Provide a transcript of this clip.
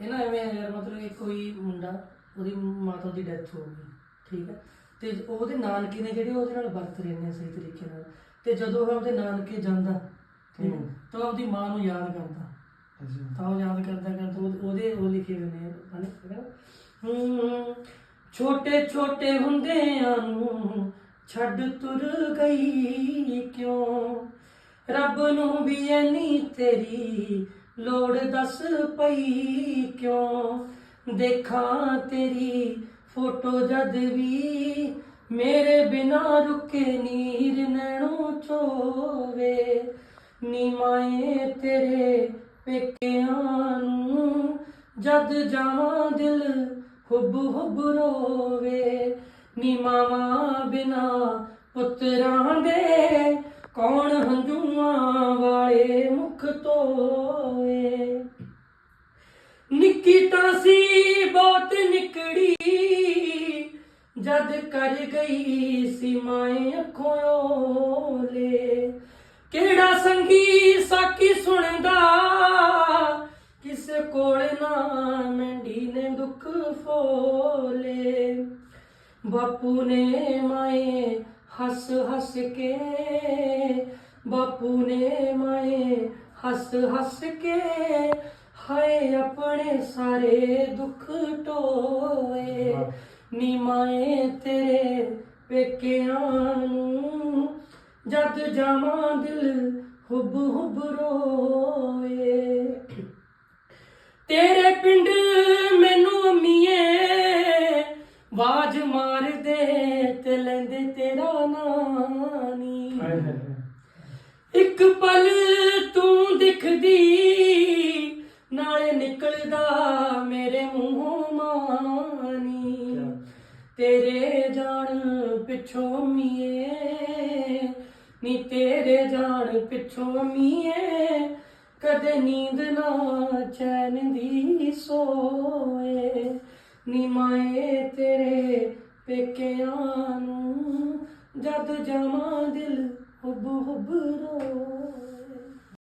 ਇਹ ਨਾ ਐਵੇਂ ਆ ਯਾਰ ਮਤਲਬ ਕਿ ਕੋਈ ਮੁੰਡਾ ਉਹਦੀ ਮਾਤਾ ਦੀ ਡੈਥ ਹੋ ਗਈ ਠੀਕ ਹੈ? ਤੇ ਉਹਦੇ ਨਾਨਕੇ ਨੇ ਜਿਹੜੇ ਉਹਦੇ ਨਾਲ ਵਰਤ ਰਹੇ ਨੇ ਸਹੀ ਤਰੀਕੇ ਨਾਲ ਤੇ ਜਦੋਂ ਉਹ ਉਹਦੇ ਨਾਨਕੇ ਜਾਂਦਾ ਠੀਕ ਹੈ। ਤਾਂ ਮਾਂ ਨੂੰ ਯਾਦ ਕਰਦਾ। ਤਾਂ ਉਹ ਯਾਦ ਕਰਦਾ ਕਰਦਾ ਉਹ- ਉਹਦੇ ਉਹ ਲਿਖੇ ਹੋਏ ਨੇ ਹਨਾ? ਹੂੰ ਛੋਟੇ ਛੋਟੇ ਹੁੰਦਿਆਂ ਨੂੰ ਛੱਡ ਤੁਰ ਗਈ ਕਿਉਂ? ਰੱਬ ਨੂੰ ਵੀ ਐਨੀ ਤੇਰੀ ਲੋੜ ਦੱਸ ਪਈ ਕਿਉਂ? ਦੇਖਾਂ ਤੇਰੀ ਫੋਟੋ ਜਦ ਵੀ ਮੇਰੇ ਬਿਨਾ ਰੁਕੇ ਨੀਰ ਨੈਣੋਂ ਚੋਵੇ। ਨੀ ਮਾਏ ਤੇਰੇ ਪੇਕਿਆਂ ਨੂੰ ਜਦ ਜਾਵਾਂ ਦਿਲ ਹੁਬ ਹੁਬ ਰੋਵੇ। ਨੀ ਮਾਵਾਂ ਬਿਨਾ ਪੁੱਤਰਾਂ ਦੇ ਕੌਣ ਹੰਝੂਆਂ ਵਾਲੇ ਮੁਖ ਨਿੱਕੀ ਤਾਂ ਸੀ, ਬਹੁਤ ਨਿਕੜੀ। ਜਦ ਕਰ ਗਈ ਸੀ ਮਾਏ ਅੱਖੋਂ ਓਲੇ ਕਿਹੜਾ ਸੰਗੀ ਸਾਕੀ ਸੁਣਦਾ? ਕਿਸੇ ਕੋਲ ਨਾ ਮੰਡੀ ਨੇ ਦੁੱਖ ਫੋਲੇ। ਬਾਪੂ ਨੇ ਮਾਏ ਹੱਸ ਹੱਸ ਕੇ, ਬਾਪੂ ਨੇ ਮਾਏ ਹੱਸ ਹੱਸ ਕੇ ਹਾਏ ਆਪਣੇ ਸਾਰੇ ਦੁੱਖ ਢੋਏ ਵਾਹ। ਨੀ ਮਾਏ ਤੇਰੇ ਪੇਕਿਆਂ ਨੂੰ ਜਦ ਜਾਵਾਂ ਦਿਲ ਹੁਬ ਹੁਬ ਰੋਏ ਤੇਰੇ ਪਿੰਡ ਮੈਨੂੰ ਅੰਮੀਏ ਬਾਜ ਮਾਰਦੇ ਤੇ ਲੈਂਦੇ ਤੇਰਾ ਨਾਨੀ ਹਾਏ। ਇੱਕ ਪਲ ਤੂੰ ਦਿਖਦੀ, ਨਾਲੇ ਨਿਕਲਦਾ ਮੇਰੇ ਮੂੰਹੋਂ ਮਾਨੀ। ਤੇਰੇ ਜਾਣ ਪਿੱਛੋਂ ਮੀਏ, ਨੀ ਤੇਰੇ ਜਾਣ ਪਿੱਛੋਂ ਮੀਏ, ਕਦੇ ਨੀਂਦ ਨਾ ਚੈਨ ਦੀ ਸੋਏ। ਨੀ ਮਾਏ ਤੇਰੇ ਪੇਕਿਆਂ ਨੂੰ, ਜਦ ਜਾਵਾਂ ਦਿਲ ਹੁਬ ਹੁਬ ਰੋਏ